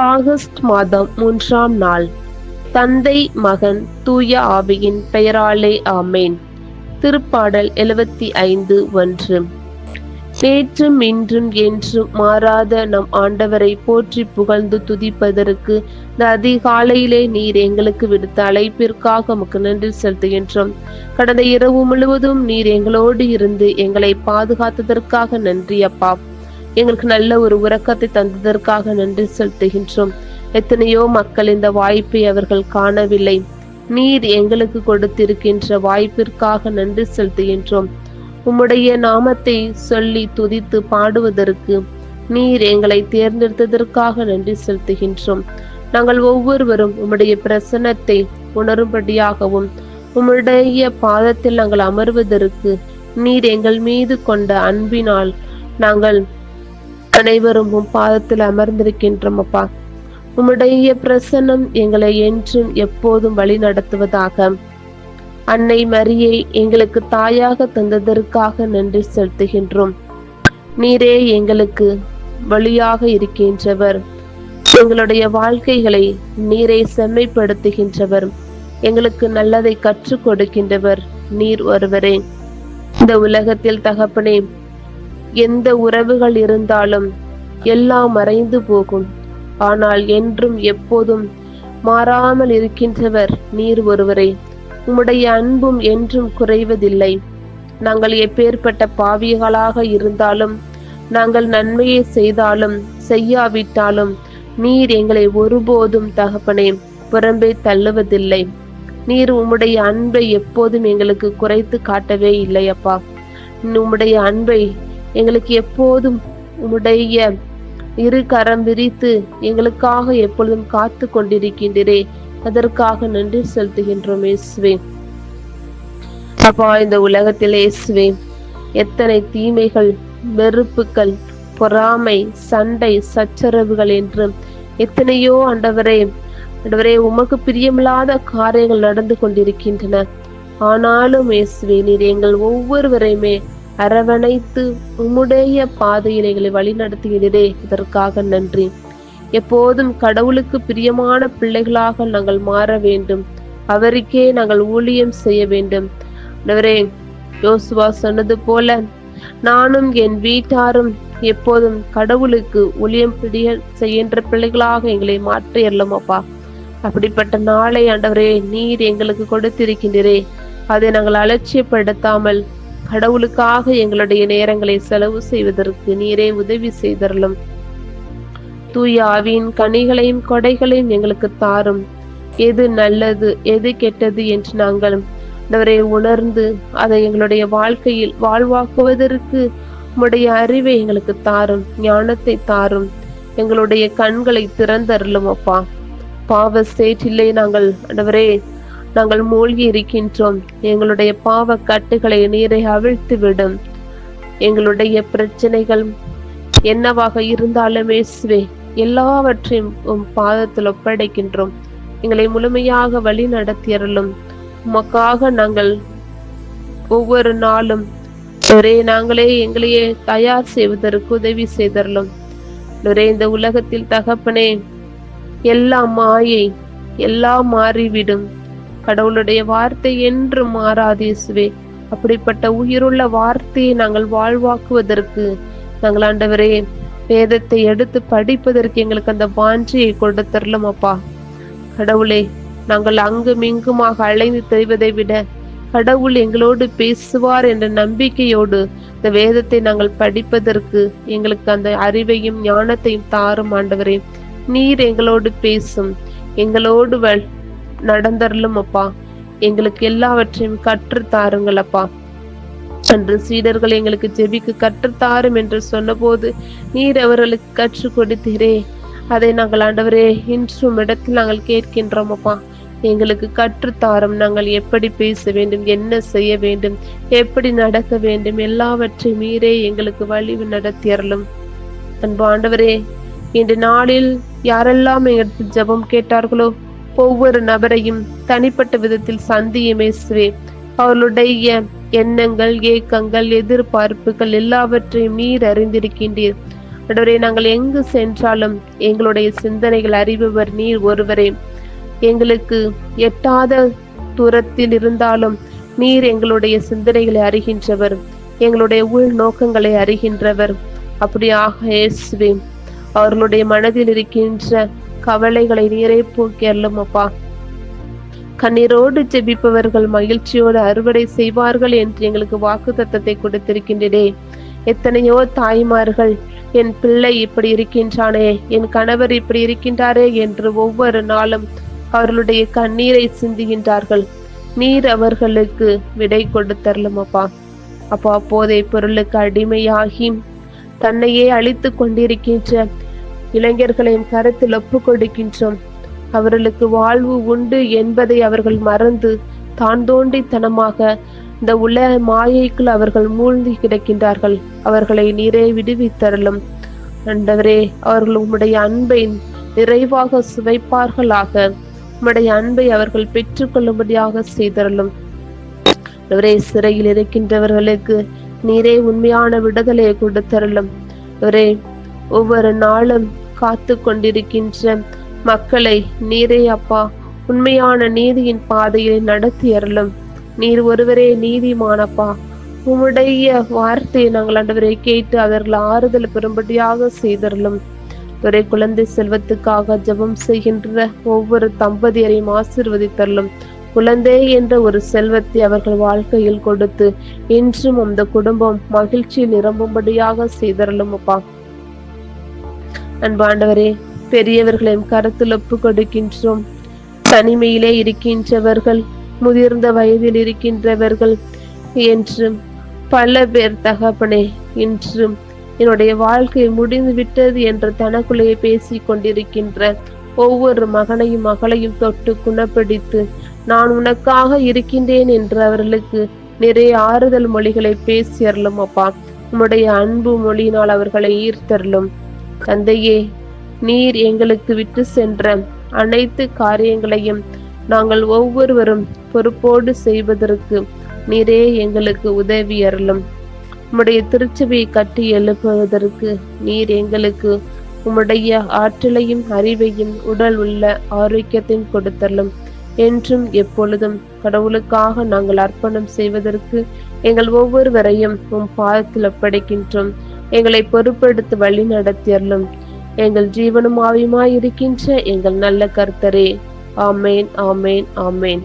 August மாதம் மூன்றாம் நாள். தந்தை மகன் தூய ஆவியின் பெயராலே ஆமேன். திருப்பாடல் எழுபத்தி ஐந்து ஒன்று. நேற்றும் இன்றும் என்றும் மாறாத நம் ஆண்டவரை போற்றி புகழ்ந்து துதிப்பதற்கு இந்த அதிகாலையிலே நீர் எங்களுக்கு விடுத்த அழைப்பிற்காக உமக்கு நன்றி செலுத்துகின்றோம். கடந்த இரவு முழுவதும் நீர் எங்களோடு இருந்து எங்களை பாதுகாத்ததற்காக நன்றி அப்பா. எங்களுக்கு நல்ல ஒரு உறக்கத்தை தந்ததற்காக நன்றி செலுத்துகின்றோம். எத்தனையோ மக்கள் இந்த வாய்ப்பை அவர்கள் காணவில்லை. நீர் எங்களுக்கு கொடுத்திருக்கின்ற வாய்ப்பிற்காக நன்றி செலுத்துகின்றோம். உம்முடைய நாமத்தை சொல்லி துதித்து பாடுவதற்கு நீர் எங்களை தேர்ந்தெடுத்ததற்காக நன்றி செலுத்துகின்றோம். நாங்கள் ஒவ்வொருவரும் உம்முடைய பிரசன்னத்தை உணரும்படியாகவும் உம்முடைய பாதத்தில் நாங்கள் அமர்வதற்கு நீர் எங்கள் மீது கொண்ட அன்பினால் நாங்கள் அனைவரும் உம் பாதத்தில் அமர்ந்திருக்கின்றோம் அப்பா உம்முடைய பிரசன்னம் எங்களை என்றும் எப்போதும் வழி நடத்துவதாக. அன்னை மரியை எங்களுக்கு தாயாக தந்ததற்காக நன்றி செலுத்துகின்றோம். நீரே எங்களுக்கு வழியாக இருக்கின்றவர். எங்களுடைய வாழ்க்கைகளை நீரை செம்மைப்படுத்துகின்றவர். எங்களுக்கு நல்லதை கற்றுக் கொடுக்கின்றவர் நீர் ஒருவரே. இந்த உலகத்தில் தகப்பனே எந்த உறவுகள் இருந்தாலும் எல்லாம் மறைந்து போகும். ஆனால் என்றும் எப்போதும் மாறாமல் இருக்கின்றவர் நீர் ஒருவரே. உம்முடைய அன்பும் என்றும் குறைவதில்லை. நாங்கள் எப்பேற்பட்ட பாவிகளாக இருந்தாலும் நாங்கள் நன்மையை செய்தாலும் செய்யாவிட்டாலும் நீர் எங்களை ஒருபோதும் தகப்பனே புறம்பே தள்ளுவதில்லை. நீர் உம்முடைய அன்பை எப்போதும் எங்களுக்கு குறைத்து காட்டவே இல்லை அப்பா உம்முடைய அன்பை எங்களுக்கு எப்போதும் உம்முடைய இரு கரம் விரித்து எங்களுக்காக எப்பொழுதும் காத்து கொண்டிருக்கின்றே அதற்காக நன்றி செலுத்துகின்றோம் இயேசுவே. அப்பா இந்த உலகத்தில் இயேசுவே எத்தனை தீமைகள் வெறுப்புகள் பொறாமை சண்டை சச்சரவுகள் என்று எத்தனையோ ஆண்டவரே ஆண்டவரே உமக்கு பிரியமில்லாத காரியங்கள் நடந்து கொண்டிருக்கின்றன. ஆனாலும் இயேசுவே நீர் எங்கள் ஒவ்வொருவரையுமே அரவணைத்து உம்முடைய பாதையில் எங்களை வழிநடத்துகிறே இதற்காக நன்றி. எப்போதும் கடவுளுக்கு பிரியமான பிள்ளைகளாக நாங்கள் மாற வேண்டும். அவருக்கே நாங்கள் ஊழியம் செய்ய வேண்டும். நவரே யோசுவா சொன்னது போல நானும் என் வீட்டாரும் எப்போதும் கடவுளுக்கு ஊழியம் பிடிய செய்கின்ற பிள்ளைகளாக எங்களை மாற்றியறலும் அப்பா அப்படிப்பட்ட நாளை ஆண்டவரே நீர் எங்களுக்கு கொடுத்திருக்கின்றே அதை நாங்கள் அலட்சியப்படுத்தாமல் கடவுளுக்காக எங்களுடைய நேரங்களை செலவு செய்வதற்கு நீரே உதவி செய்தரலும் தூய ஆவியின் கனிகளையும் கொடைகளையும் எங்களுக்கு தாரும். எது நல்லது எது கெட்டது என்று நாங்கள் ஆண்டவரை உணர்ந்து அதை எங்களுடைய வாழ்க்கையில் வாழ்வாக்குவதற்கு உம்முடைய அறிவை எங்களுக்கு தாரும் ஞானத்தை தாரும். எங்களுடைய கண்களை திறந்தருளும் அப்பா. பாவ சேற்றிலே நாங்கள் ஆண்டவரே நாங்கள் மூழ்கி இருக்கின்றோம். எங்களுடைய பாவ கட்டுகளை நீரை அவிழ்த்து விடும் எங்களுடைய பிரச்சனைகள் என்னவாக இருந்தாலுமே சுவே எல்லாவற்றையும் உம் பாதத்தில் ஒப்படைக்கின்றோம். எங்களை முழுமையாக வழி நடத்தியறலும் உமக்காக நாங்கள் ஒவ்வொரு நாளும் ஒரே நாங்களே எங்களையே தயார் செய்வதற்கு உதவி செய்தரலும் ஒரே இந்த உலகத்தில் தகப்பனே எல்லாம் மாயை எல்லாம் மாறிவிடும். கடவுளுடைய வார்த்தை என்று மாறாதேசுவே அப்படிப்பட்ட உயிருள்ள வார்த்தையை நாங்கள் வாழ்வாக்குவதற்கு நாங்கள் ஆண்டவரே வேதத்தை எடுத்து படிப்பதற்கு எங்களுக்கு அந்த வாஞ்சியை கொடுத்தரலும் அப்பா. கடவுளே நாங்கள் அங்கும் இங்குமாக அலைந்து தெரிவதை விட கடவுள் எங்களோடு பேசுவார் என்ற நம்பிக்கையோடு இந்த வேதத்தை நாங்கள் படிப்பதற்கு எங்களுக்கு அந்த அறிவையும் ஞானத்தையும் தாரும் ஆண்டவரே. நீர் எங்களோடு பேசும் எங்களோடு நடந்தரலும் அப்பா எங்களுக்கு எல்லாவற்றையும் கற்று தாருங்கள் அப்பா என்று சீடர்கள் எங்களுக்கு ஜெபிக்கு கற்றுத்தாரும் என்று சொன்னபோது நீர் அவர்களுக்கு கற்றுக் கொடுத்தீரே. அதை நாங்கள் ஆண்டவரே இன்றும் இடத்தில் நாங்கள் கேட்கின்றோம் அப்பா எங்களுக்கு கற்றுத்தாரும். நாங்கள் எப்படி பேச வேண்டும் என்ன செய்ய வேண்டும் எப்படி நடக்க வேண்டும் எல்லாவற்றையும் மீறே எங்களுக்கு வழி நடத்தியறலும் அன்பு ஆண்டவரே இன்று நாளில் யாரெல்லாம் எங்களுக்கு ஜெபம் கேட்டார்களோ ஒவ்வொரு நபரையும் தனிப்பட்ட விதத்தில் சந்தியும் இயேசுவே அவர்களுடைய எண்ணங்கள் ஏக்கங்கள் எதிர்பார்ப்புகள் எல்லாவற்றையும் நீர் அறிந்திருக்கின்றீர். ஆண்டவரே நாங்கள் எங்கு சென்றாலும் எங்களுடைய சிந்தனைகள் அறிபவர் நீர் ஒருவரே. எங்களுக்கு எட்டாத தூரத்தில் இருந்தாலும் நீர் எங்களுடைய சிந்தனைகளை அறிகின்றவர். எங்களுடைய உள் நோக்கங்களை அறிகின்றவர். அப்படியாக இயேசுவே அவர்களுடைய மனதில் இருக்கின்ற கவலைகளை நீரே போக்கியல்லும் அப்பா கண்ணீரோடு ஜெபிப்பவர்கள் மகிழ்ச்சியோடு அறுவடை செய்வார்கள் என்று எங்களுக்கு வாக்கு தத்தத்தை கொடுத்திருக்கின்றனே. எத்தனையோ தாய்மார்கள் என் பிள்ளை இப்படி இருக்கின்றானே என் கணவர் இப்படி இருக்கின்றாரே என்று ஒவ்வொரு நாளும் அவர்களுடைய கண்ணீரை சிந்துகின்றார்கள். நீர் அவர்களுக்கு விடை கொடுத்தரலும் அப்பா அப்பா அப்போதை பொருளுக்கு அடிமையாகி தன்னையே அழித்து கொண்டிருக்கின்ற இளைஞர்களையும் கருத்தில் ஒப்பு கொடுக்கின்றோம் அவர்களுக்கு வாழ்வு உண்டு என்பதை அவர்கள் மறந்து தான் தோண்டித்தனமாக இந்த உல மாயைக்குள் அவர்கள் மூழ்கி கிடக்கின்றார்கள். அவர்களை நீரே விடுவித்தரலும் ஆண்டவரே அவர்கள் உம்முடைய அன்பை நிறைவாக சுவைப்பார்களாக. உம்முடைய அன்பை அவர்கள் பெற்றுக்கொள்ளும்படியாக செய்தரலும் அவரே சிறையில் இருக்கின்றவர்களுக்கு நீரே உண்மையான விடுதலையை கொடுத்தரலும் அவரே ஒவ்வொரு நாளும் காத்து கொண்டிருக்கின்ற மக்களை நீரே அப்பா உண்மையான நீதியின் பாதையை நடத்தி அருளும். நீர் ஒருவரே நீதிமானப்பா. உம்முடைய வார்த்தையை நாங்கள் ஆண்டவரை கேட்டு அவர்கள் ஆறுதல் பெறும்படியாக செய்தருளும். ஒரே குழந்தை செல்வத்துக்காக ஜெபம் செய்கின்ற ஒவ்வொரு தம்பதியரையும் ஆசிர்வதித்தரலும் குழந்தை என்ற ஒரு செல்வத்தை அவர்கள் வாழ்க்கையில் கொடுத்து இன்றும் அந்த குடும்பம் மகிழ்ச்சி நிரம்பும்படியாக செய்தரலும் அப்பா. அன்பாண்டவரே பெரியவர்களையும் கருத்தில் ஒப்பு கொடுக்கின்றோம். தனிமையிலே இருக்கின்றவர்கள் முதிர்ந்த வயதில் இருக்கின்றவர்கள் என்றும் பல பேர் தகப்பனே இன்றும் என்னுடைய வாழ்க்கை முடிந்து விட்டது என்று தனக்குள்ளேயே பேசிக் கொண்டிருக்கின்ற ஒவ்வொரு மகனையும் மகளையும் தொட்டு குணப்படுத்து நான் உனக்காக இருக்கின்றேன் என்று அவர்களுக்கு நிறைய ஆறுதல் மொழிகளை பேசி அருளும் அப்பா. உம்முடைய அன்பு மொழியினால் அவர்களை ஈர்த்தருளும். தந்தையே நீர் எங்களுக்கு விட்டு சென்ற அனைத்து காரியங்களையும் நாங்கள் ஒவ்வொருவரும் பொறுப்போடு செய்வதற்கு நீரே எங்களுக்கு உதவி அருளும். உம்முடைய திருச்சபையை கட்டி எழுப்புவதற்கு நீர் எங்களுக்கு உம்முடைய ஆற்றலையும் அறிவையும் உடல் உள்ள ஆரோக்கியத்தையும் கொடுத்தலும் என்றும் எப்பொழுதும் கடவுளுக்காக நாங்கள் அர்ப்பணம் செய்வதற்கு எங்கள் ஒவ்வொருவரையும் உம் பாதத்தில் ஒப்படைக்கின்றோம். எங்களை பொறுப்பெடுத்து வழி நடத்தியர்களும் எங்கள் ஜீவனும் ஆவியுமாய் இருக்கின்ற எங்கள் நல்ல கர்த்தரே. ஆமேன் ஆமேன் ஆமேன்.